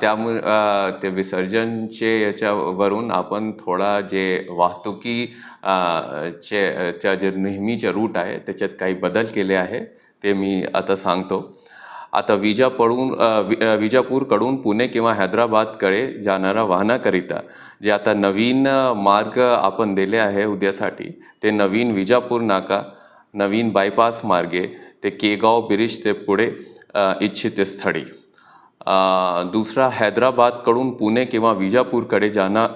त्यामुळे ते विसर्जनचे याच्यावरून आपण थोडा जे वाहतुकी चे च्या जे नेहमीचे रूट आहे त्याच्यात काही बदल केले आहे ते मी आता सांगतो. आता विजापडून वि- विजापूरकडून पुणे किंवा हैदराबादकडे जाणाऱ्या वाहनाकरिता जे आता नवीन मार्ग आपण दिले आहे उद्यासाठी ते नवीन विजापूर नाका नवीन बायपास मार्गे ते केगाव ब्रिज ते पुढे इच्छित स्थळी. दुसरा हैदराबादकडून पुणे किंवा विजापूरकडे जाणा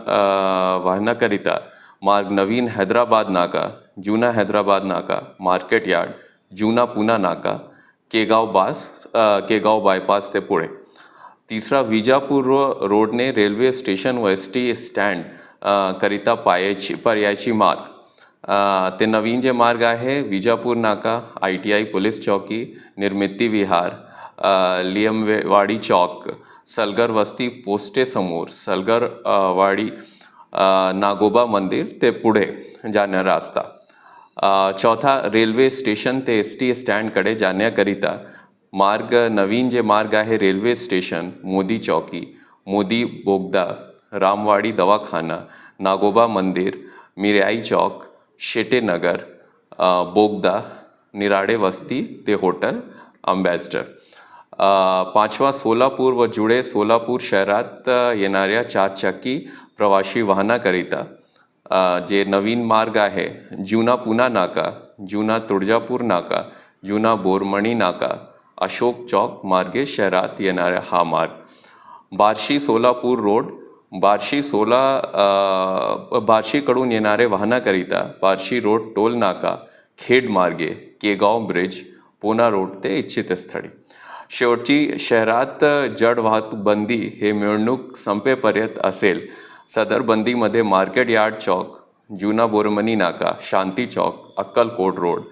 वाहनाकरिता मार्ग नवीन हैदराबाद नाका जुना हैदराबाद नाका मार्केट यार्ड जुना पुना नाका केगाव बास केगाव बायपास ते पुढे तिसरा विजापूर रोडने रेल्वे स्टेशन व एस टी स्टँड करिता पायाची पर्यायची मार्ग. ते नवीन जे मार्ग आहे विजापूर नाका आय टी आय पोलीस चौकी निर्मिती विहार लियमवाडी चौक सलगर वस्ती पोस्टेसमोर सलगर वाडी नागोबा मंदिर ते पुढे जाणारा रस्ता. चौथा रेल्वे स्टेशन ते एस टी स्टँडकडे जाण्याकरिता मार्ग नवीन जे मार्ग आहे रेल्वे स्टेशन मोदी चौकी मोदी बोगदा रामवाडी दवाखाना नागोबा मंदिर मिराई चौक शेटेनगर बोगदा निराडे वस्ती ते हॉटेल अम्बॅसडर पाचवा सोलापूर व जुळे सोलापूर शहरात येणाऱ्या चारचाकी प्रवासी वाहनाकरिता जे नवीन मार्ग आहे जुना पुना नाका जुना तुळजापूर नाका जुना बोरमणी नाका अशोक चौक मार्गे शहरात येणारा हा मार्ग. बार्शी सोलापूर रोड बार्शी सोला बार्शीकडून येणारे वाहनाकरिता बार्शी रोड टोल नाका खेड मार्गे केगाव ब्रिज पुना रोड ते इच्छित स्थळी शेवटची शहरात जड वाहतूक बंदी हे मिळवणूक संपेपर्यंत असेल. सदर बंदीमध्ये मार्केट यार्ड चौक जुना बोरमनी नाका शांती चौक अक्कलकोट रोड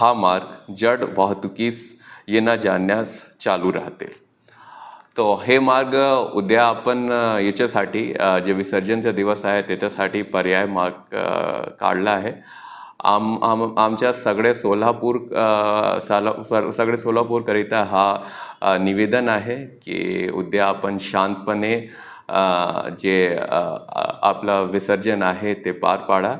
हा मार्ग जड वाहतुकीस येण्या जाण्यास चालू राहते. तो हे मार्ग उद्या आपण याच्यासाठी जे विसर्जनचा दिवस आहे त्याच्यासाठी पर्याय मार्ग काढला आहे. आम आम आमच्या सगळे सोलापूर साला सर- सगळे सोलापूरकरिता हा निवेदन आहे की उद्या आपण शांतपणे जे आपलं विसर्जन आहे ते पार पाडा.